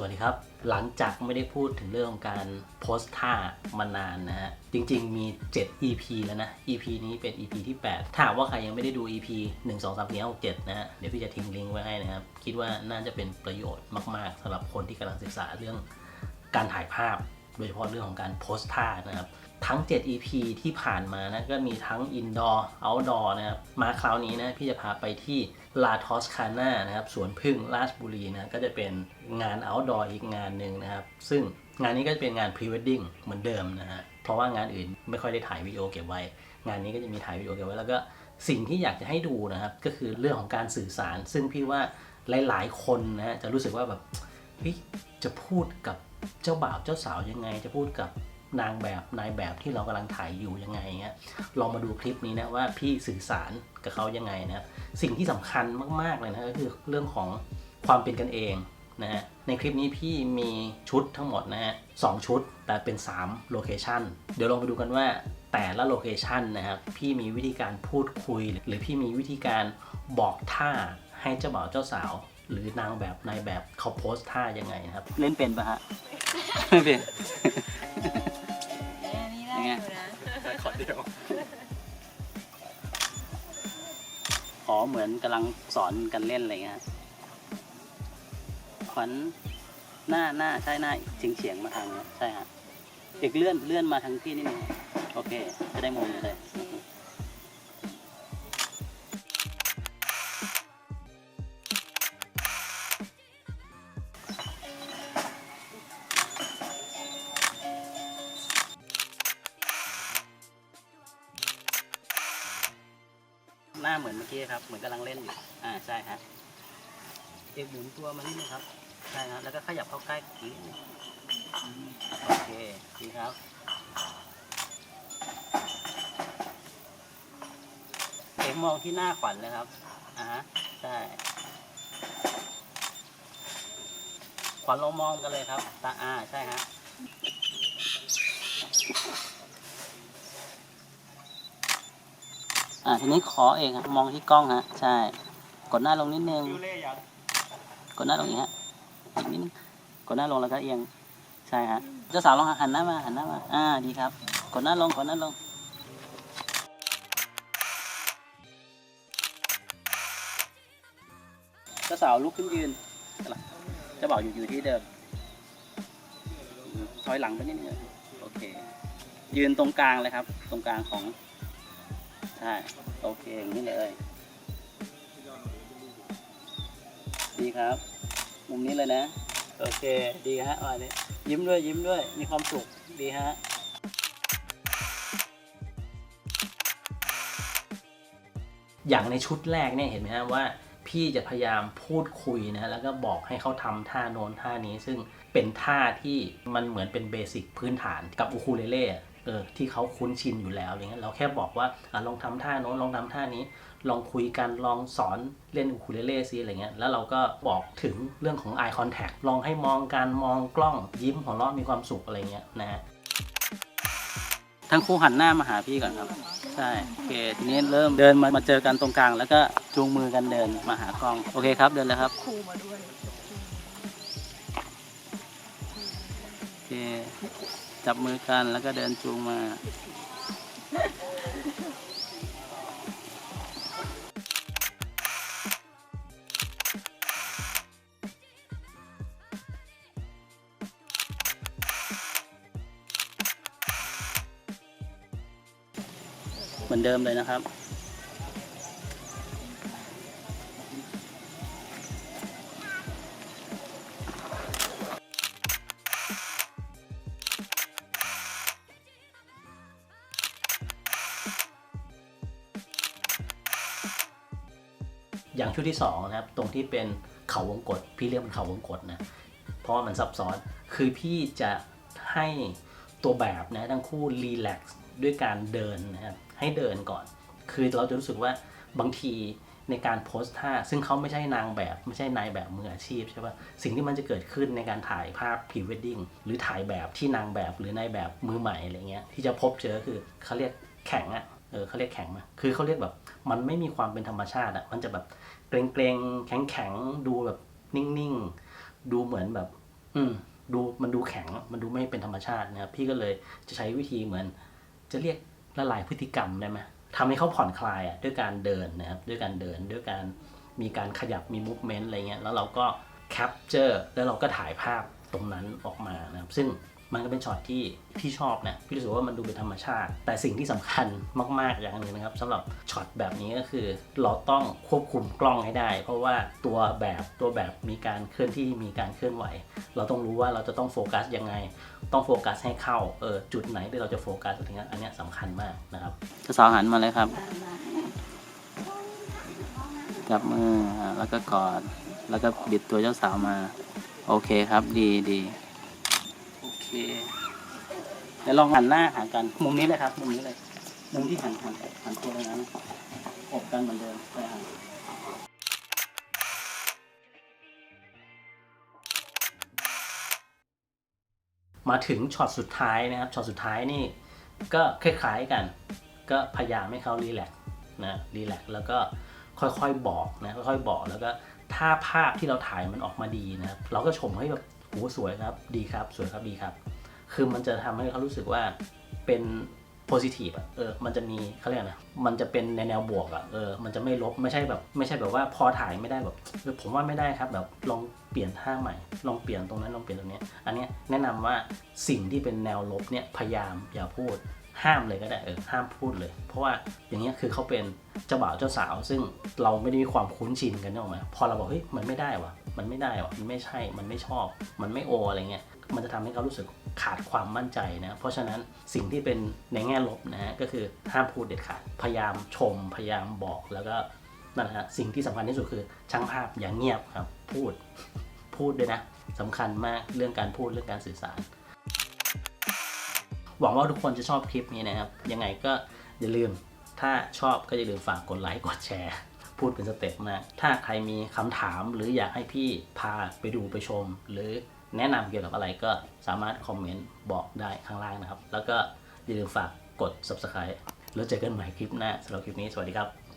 สวัสดีครับ หลังจากไม่ได้พูดถึงเรื่องของการโพสท่ามานานนะฮะ จริงๆมี 7 EP แล้วนะ EP นี้เป็น EP ที่ 8 ถ้าว่าใครยังไม่ได้ดู EP 1 2 3 4 5 6 7 นะฮะ เดี๋ยวพี่จะทิ้งลิงก์ไว้ให้นะครับ คิดว่าน่าจะเป็นประโยชน์มากๆสำหรับคนที่กำลังศึกษาเรื่องการถ่ายภาพ โดยเฉพาะเรื่องของการโพสท่านะครับ ทั้ง 7 EP ที่ผ่านมานะก็มีทั้ง indoor outdoor นะครับมาคราวนี้นะพี่จะพาไปที่ลาทอสคาน่านะครับสวนพึ่งราชบุรีนะก็จะเป็นงาน outdoor อีกงานหนึ่งนะครับ ซึ่งงานนี้ก็จะเป็นงาน pre wedding เหมือนเดิมนะฮะเพราะว่างานอื่นไม่ค่อยได้ถ่ายวิดีโอเก็บไว้ งานนี้ก็จะมีถ่ายวิดีโอเก็บไว้แล้วก็สิ่งที่อยากจะให้ดูนะครับก็คือเรื่องของการสื่อสาร ซึ่งพี่ว่าหลาย ๆ คนนะฮะจะรู้สึกว่าแบบเฮ้ยจะพูดกับเจ้าบ่าวเจ้าสาวยังไง จะพูดกับ นางแบบนายแบบที่เรากำลังถ่ายอยู่ยังไงเงี้ยลองมาดูคลิปนี้นะว่าพี่สื่อสารกับเขายังไงนะครับสิ่งที่สำคัญมากๆเลยนะก็คือเรื่องของความเป็นกันเองนะฮะในคลิปนี้พี่มีชุดทั้งหมดนะฮะสองชุดแต่เป็น3โลเคชันเดี๋ยวลองไปดูกันว่าแต่ละโลเคชันนะครับพี่มีวิธีการพูดคุย หรือพี่มีวิธีการบอกท่าให้เจ้าบ่าวเจ้าสาว หรือนางแบบนายแบบเขาโพสท่ายังไงนะครับ เล่นเป็นปะฮะ ไม่เป็นอัน ใช้ขอเดียว อ๋อเหมือนกำลังสอนกันเล่นอะไรเงี้ยขวัญหน้าหน้าใช่หน้าเฉียงเฉียงๆมาทางเนี้ยใช่ฮะเอกเลื่อนเลื่อนมาทางที่นี่นึงโอเค จะได้มุมเลย น้าเหมือนเมื่อกี้ครับ เหมือนกำลังเล่นอยู่อ่าใช่ฮะเอกหมุนตัวมานิดนึงครับ ใช่ครับแล้วก็ขยับเข้าใกล้อีกนิดนึงอืมโอเคดีครับเอกมองที่หน้าขวัญเลยครับอ่าฮะใช่ขวัญลองมองกันเลยครับ ตาอ่าใช่ฮะ อ่าทีนี้ขอเองฮะมองที่กล้องฮะใช่ กดหน้าลงนิดนึงกดหน้าลงอย่างนี้ฮะอีกนิดนึงกดหน้าลงแล้วก็เอียงใช่ฮะเจ้าสาวลองหันหน้ามาหันหน้ามาอ่าดีครับ กดหน้าลงกดหน้าลงเจ้าสาวลุกขึ้นยืนอะไรเจ้าบ่าวอยู่อยู่ที่เดิมอืมถอยหลังไปนิดนึงโอเค ยืนตรงกลางเลยครับ ตรงกลางของ ใช่โอเคอย่างนี้เลยดีครับ มุมนี้เลยนะ โอเคดีฮะอันนี้ยิ้มด้วยยิ้มด้วยมีความสุขดีฮะอย่างในชุดแรกเนี่ยเห็นไหมฮะว่าพี่จะพยายามพูดคุยนะแล้วก็บอกให้เขาทำท่าโน้นท่านี้ ซึ่งเป็นท่าที่มันเหมือนเป็นเบสิกพื้นฐานกับอูคูเลเล่ อะเออที่เขาคุ้นชินอยู่แล้วอย่างเงี้ยเราแค่บอกว่าอลองทำท่าโน้นลองทำท่านี้ ลองคุยกันลองสอนเล่นอูคูเลเล่ซิอะไรเงี้ยแล้วเราก็บอกถึงเรื่องของ eye contact ลองให้มองการมองกล้องยิ้มหัวเราะมีความสุขอะไรเงี้ยนะฮะทั้งคู่หันหน้ามาหาพี่ก่อนครับ ใช่โอเคทีนี้เริ่มเดินมามาเจอกันตรงกลาง แล้วก็จูงมือกันเดินมาหากล้องโอเคครับเดินเลยครับครูมาด้วย เค จับมือกันแล้วก็เดินจูงมา เหมือนเดิมเลยนะครับ อย่างชุดที่สองนะครับตรงที่เป็นเขาวงกฏพี่เรียกมันเขาวงกฏนะเพราะว่ามันซับซ้อนคือพี่จะให้ตัวแบบนะทั้งคู่รีแลกซ์ด้วยการเดินนะครับให้เดินก่อน คือเราจะรู้สึกว่าบางทีในการโพสท่าซึ่งเขาไม่ใช่นางแบบ ไม่ใช่นายแบบมืออาชีพใช่ปะสิ่งที่มันจะเกิดขึ้นในการถ่ายภาพพรีเวดดิ้งหรือถ่ายแบบที่นางแบบหรือนายแบบมือใหม่อะไรเงี้ยที่จะพบเจอคือเขาเรียกแข็งอะ เออเขาเรียกแข็งมาคือเขาเรียกแบบ มันไม่มีความเป็นธรรมชาติอะมันจะแบบเกรงๆแข็งๆดูแบบนิ่งๆ ดูเหมือนแบบ อืมดูมันดูแข็งมันดูไม่เป็นธรรมชาตินะครับพี่ก็เลยจะใช้วิธีเหมือน จะเรียกละลายพฤติกรรมได้ไหมทำให้เขาผ่อนคลายอะด้วยการเดินนะครับด้วยการเดินด้วยการมีการขยับมีมูฟเมนต์อะไรเงี้ยแล้วเราก็แคปเจอร์แล้วเราก็ถ่ายภาพตรงนั้นออกมานะครับซึ่ง มันก็เป็นช็อตที่พี่ชอบนะพี่รู้สึกว่ามันดูเป็นธรรมชาติ แต่สิ่งที่สำคัญมาก ๆ อย่างหนึงนะครับสำหรับช็อตแบบนี้ก็คือ เราต้องควบคุมกล้องให้ได้ เพราะว่าตัวแบบตัวแบบมีการเคลื่อนที่มีการเคลื่อนไหว เราต้องรู้ว่าเราจะต้องโฟกัสยังไง ต้องโฟกัสให้เข้าเออจุดไหนที่เราจะโฟกัสอะไรเงี้ยอันเนี้ยสำคัญมากนะครับจะสาวหันมาเลยครับจับมือแล้วก็กอดแล้วก็บิดตัวเจ้าสาวมา โอเคครับดีดี เคเดี๋ยวลองหันหน้าหากัน มุมนี้เลยครับ มุมนี้เลย มุมที่หันหันหันตัวตรงนั้นอบกันเหมือนเดิมไปหันมาถึงช็อตสุดท้ายนะครับ ช็อตสุดท้ายนี่ก็คล้ายๆกัน ก็พยายามให้เขารีแลกนะรีแลกแล้วก็ค่อยๆบอกนะค่อยๆบอกแล้วก็ถ้าภาพที่เราถ่ายมันออกมาดีนะเราก็ชมให้แบบ โอ้สวยครับ ดีครับ สวยครับ ดีครับ คือมันจะทำให้เขารู้สึกว่าเป็นโพซิทีฟอะ เออ มันจะมีเขาเรียกนะ มันจะเป็นในแนวบวกอะ เออ มันจะไม่ลบ ไม่ใช่แบบ ไม่ใช่แบบว่าพอถ่ายไม่ได้แบบผมว่าไม่ได้ครับ แบบลองเปลี่ยนท่าใหม่ ลองเปลี่ยนตรงนั้น ลองเปลี่ยนตรงนี้ อันนี้แนะนำว่าสิ่งที่เป็นแนวลบเนี่ย พยายามอย่าพูด ห้ามเลยก็ได้เออห้ามพูดเลย เพราะว่าอย่างเงี้ยคือเขาเป็นเจ้าบ่าวเจ้าสาว ซึ่งเราไม่ได้มีความคุ้นชินกันนึกออกไหมพอเราบอกเฮ้ยมันไม่ได้วะมันไม่ได้วะมันไม่ใช่มันไม่ชอบ มันไม่โออะไรเงี้ยมันจะทำให้เขารู้สึกขาดความมั่นใจนะ เพราะฉะนั้นสิ่งที่เป็นในแง่ลบนะฮะก็คือห้ามพูดเด็ดขาดพยายามชม พยายามบอกแล้วก็นั่นแหละฮะสิ่งที่สำคัญที่สุดคือช่างภาพอย่างเงียบครับ พูดพูดด้วยนะสำคัญมากเรื่องการพูดเรื่องการสื่อสาร หวังว่าทุกคนจะชอบคลิปนี้นะครับ ยังไงก็อย่าลืม ถ้าชอบก็อย่าลืมฝากกดไลค์ กดแชร์ พูดเป็นสเต็ปมาก ถ้าใครมีคำถามหรืออยากให้พี่พาไปดูไปชม หรือแนะนำเกี่ยวกับอะไรก็สามารถคอมเมนต์บอกได้ข้างล่างนะครับ แล้วก็อย่าลืมฝากกด subscribe แล้วเจอกันใหม่คลิปหน้าสำหรับคลิปนี้สวัสดีครับ